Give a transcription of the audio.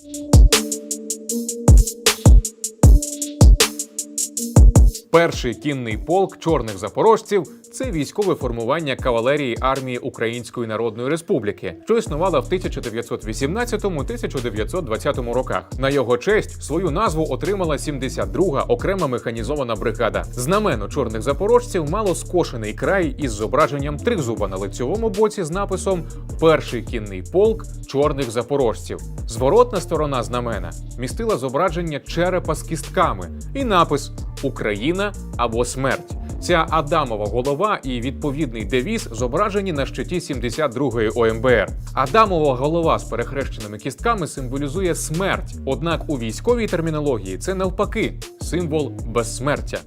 Thank you. Перший кінний полк чорних запорожців це військове формування кавалерії армії Української Народної Республіки, що існувало в 1918-1920 роках. На його честь свою назву отримала 72-га окрема механізована бригада. Знамено чорних запорожців мало скошений край із зображенням тризуба на лицьовому боці з написом Перший кінний полк чорних запорожців. Зворотна сторона знамена містила зображення черепа з кістками і напис Україна або смерть. Ця Адамова голова і відповідний девіз зображені на щиті 72-ї ОМБР. Адамова голова з перехрещеними кістками символізує смерть. Однак у військовій термінології це навпаки символ безсмертя.